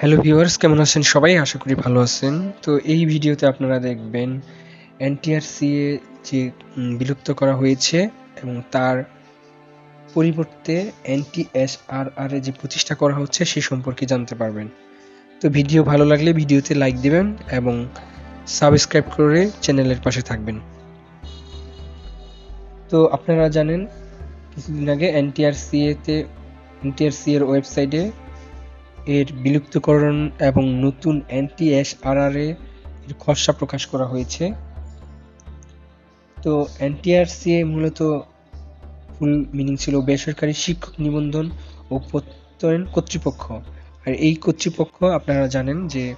Hello viewers কেমন আছেন? সবাই আশা করি ভালো আছেন। তো এই ভিডিওতে আপনারা দেখবেন এনটিআরসিএ যে বিলুপ্ত করা হয়েছে এবং তার পরিবর্তে এনটিএসআরআর যে প্রতিষ্ঠা করা হচ্ছে, সে সম্পর্কে জানতে পারবেন। তো ভিডিও ভালো লাগলে ভিডিওতে লাইক দিবেন এবং সাবস্ক্রাইব করে চ্যানেলের পাশে থাকবেন। তো আপনারা জানেন, কিছুদিন আগে এনটিআরসিএ তে এনটিআরসি এর ওয়েবসাইটে এর বিলুপ্তকরণ এবং নতুন এনটিএসআরআর এর খসড়া প্রকাশ করা হয়েছে। তো এনটিআরসিএ মূলত ফুল মিনিং ছিল বেসরকারি শিক্ষক নিবন্ধন ও প্রত্যয়ন কর্তৃপক্ষ। আর এই কর্তৃপক্ষ আপনারা জানেন যে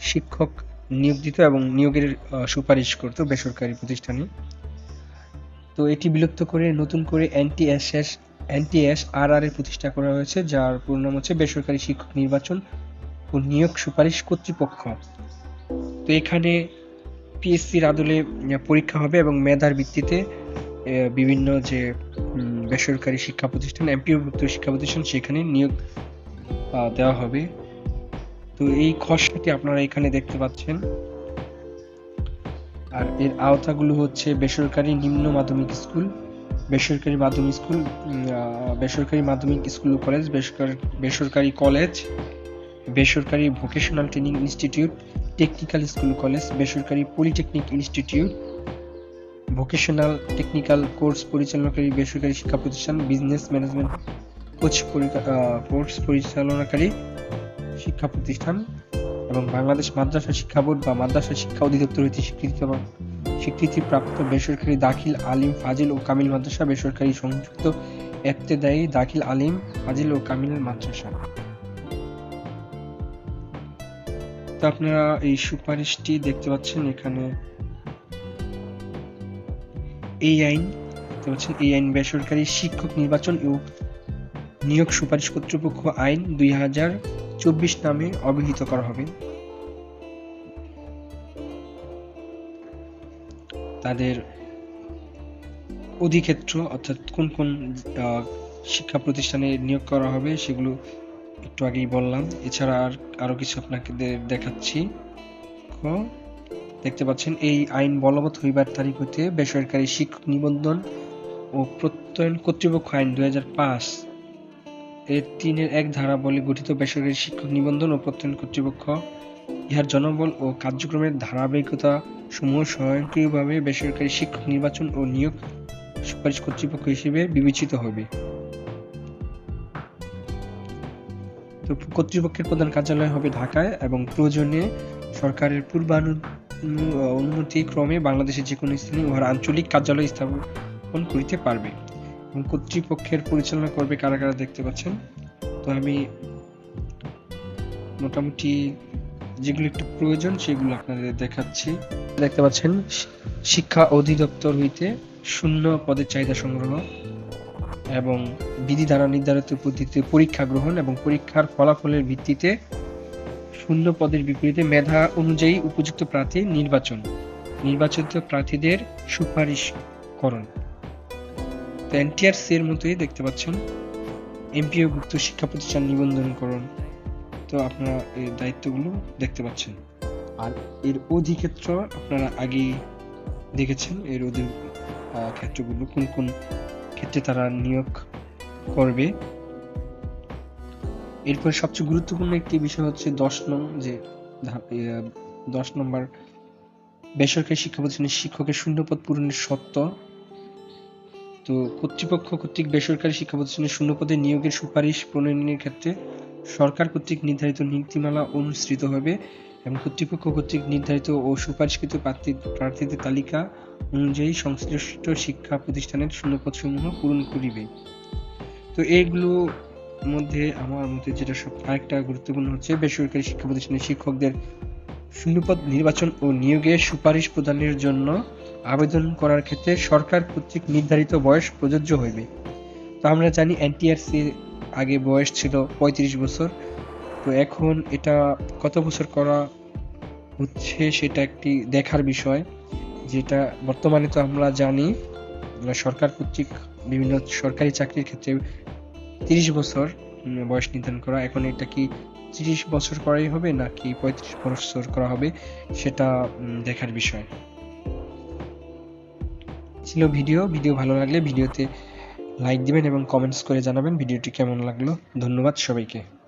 শিক্ষক নিয়োগ দিত এবং নিয়োগের সুপারিশ করত বেসরকারি প্রতিষ্ঠানে। তো এটি বিলুপ্ত করে নতুন করে এনটিএসএস এনটিএস আর আর প্রতিষ্ঠা করা হয়েছে, যার পুরো নাম হচ্ছে বেসরকারি শিক্ষক নির্বাচন ও নিয়োগ সুপারিশ কর্তৃপক্ষ। তো এখানে পিএসসির আদলে পরীক্ষা হবে এবং মেধার ভিত্তিতে বিভিন্ন যে বেসরকারি শিক্ষা প্রতিষ্ঠান, এমপিওভুক্ত শিক্ষা প্রতিষ্ঠান, সেখানে নিয়োগ দেওয়া হবে। তো এই খসড়াটি আপনারা এখানে দেখতে পাচ্ছেন। আর এর আওতাগুলো হচ্ছে বেসরকারি নিম্ন মাধ্যমিক স্কুল বেসরকারি মাধ্যমিক স্কুল বেসরকারি মাধ্যমিক স্কুল ও কলেজ, বেসরকারি কলেজ, বেসরকারি vocational training institute technical school college, বেসরকারি polytechnic institute vocational technical course পরিচালনাকারী বেসরকারি শিক্ষা প্রতিষ্ঠান বিজনেস ম্যানেজমেন্ট কোচ কোর্স পরিচালনাকারী শিক্ষা প্রতিষ্ঠান এবং বাংলাদেশ মাদ্রাসা শিক্ষা বোর্ড বা মাদ্রাসা শিক্ষা অধিদপ্তর হইতে স্বীকৃতি স্বীকৃতিপ্রাপ্ত বেসরকারি দাখিল আলিম ফাজিল ও কামিল মাদ্রাসা বেসরকারি সংযুক্ত এত্তেদায়ী দাখিল আলিম ফাজিল ও কামিল মাদ্রাসা। তো আপনারা এই সুপারিশটি দেখতে পাচ্ছেন এখানে। এই আইন, দেখতে পাচ্ছেন, এই আইন বেসরকারি শিক্ষক নির্বাচন ও নিয়োগ সুপারিশ কর্তৃপক্ষ আইন দুই হাজার চব্বিশ নামে অভিহিত করা হবে। তাদের অধিক্ষেত্র অর্থাৎ কোন কোন শিক্ষা প্রতিষ্ঠানে নিয়োগ করা হবে সেগুলো একটু আগেই বললাম। এছাড়া আর আরও কিছু আপনাকে দেখাচ্ছি। দেখতে পাচ্ছেন এই আইন বলবৎ হইবার তারিখ হইতে বেসরকারি শিক্ষক নিবন্ধন ও প্রত্যয়ন কর্তৃপক্ষ আইন দুই পাঁচ এর তিনের এক ধারা বলে গঠিত বেসরকারি শিক্ষক নিবন্ধন ও প্রত্যয়ন কর্তৃপক্ষ ইহার জনবল ও কার্যক্রমের ধারাবাহিকতা সমূহ স্বয়ংক্রিয়ভাবে বেসরকারি শিক্ষক নির্বাচন ও নিয়োগ সুপারিশ কর্তৃপক্ষ হিসেবে বিবেচিত হবে। তো কর্তৃপক্ষের প্রধান কার্যালয় হবে ঢাকায় এবং প্রয়োজনে সরকারের পূর্বানু অনু- অনুমতি ক্রমে বাংলাদেশের যে কোনো স্থানে উহার আঞ্চলিক কার্যালয় স্থাপন করিতে পারবে। এবং কর্তৃপক্ষের পরিচালনা করবে কারা কারা দেখতে পাচ্ছেন? তো আমি মোটামুটি যেগুলো একটু প্রয়োজন, সেগুলো আপনাদের দেখাচ্ছি। দেখতে পাচ্ছেন, শিক্ষা অধিদপ্তর হইতে শূন্য পদের চাহিদা সংগ্রহ এবং বিধি দ্বারা নির্ধারিত পদ্ধতিতে পরীক্ষা গ্রহণ এবং পরীক্ষার ফলাফলের ভিত্তিতে শূন্য পদের বিপরীতে মেধা অনুযায়ী উপযুক্ত প্রার্থী নির্বাচন, নির্বাচিত প্রার্থীদের সুপারিশকরণ। তো এনটিআরসি এর মতোই দেখতে পাচ্ছেন এমপিও ভুক্ত শিক্ষা প্রতিষ্ঠান নিবন্ধনকরণ। তো আপনারা এই দায়িত্বগুলো দেখতে পাচ্ছেন। আর এর অধিক্ষেত্র আপনারা আগেই দেখেছেন, এর অধি ক্ষেত্রগুলো কোন কোন ক্ষেত্রে তারা নিয়োগ করবে। এরপর সবচেয়ে গুরুত্বপূর্ণ একটি বিষয় হচ্ছে দশ নং যে দশ নম্বর বেসরকারি শিক্ষা প্রতিষ্ঠানের শিক্ষকের শূন্যপদ পূরণের শর্ত। তো কর্তৃপক্ষ কর্তৃক বেসরকারি শিক্ষা প্রতিষ্ঠানের শূন্যপদে নিয়োগের সুপারিশ প্রণয়নের ক্ষেত্রে সরকার কর্তৃক নির্ধারিত নীতিমালা অনুসৃত হবে এবং কর্তৃপক্ষ কর্তৃক নির্ধারিত ও সুপারিশকৃত প্রার্থী প্রার্থীদের তালিকা অনুযায়ী সংশ্লিষ্ট শিক্ষা প্রতিষ্ঠানের শূন্যপদসমূহ পূরণ করিবে। তো এইগুলো মধ্যে আমার মতে যেটা সব আরেকটা গুরুত্বপূর্ণ হচ্ছে, বেসরকারি শিক্ষা প্রতিষ্ঠানের শিক্ষকদের শূন্যপদ নির্বাচন ও নিয়োগে সুপারিশ প্রদানের জন্য আবেদন করার ক্ষেত্রে সরকার কর্তৃক নির্ধারিত বয়স প্রযোজ্য হইবে। তো আমরা জানি এনটিআরসি আগে বয়স ছিল পঁয়ত্রিশ বছর। তো এখন এটা কত বছর করা হচ্ছে সেটা একটি দেখার বিষয়, যেটা বর্তমানে তো আমরা জানি সরকার কর্তৃক বিভিন্ন সরকারি চাকরির ক্ষেত্রে তিরিশ বছর বয়স নির্ধারণ করা। এখন এটা কি তিরিশ বছর করাই হবে নাকি পঁয়ত্রিশ বছর করা হবে সেটা দেখার বিষয়। ছিল ভিডিও ভিডিও ভালো লাগলে ভিডিওতে লাইক দিবেন এবং কমেন্টস করে জানাবেন। ভিডিওটি কেমন লাগল? ধন্যবাদ সবাইকে।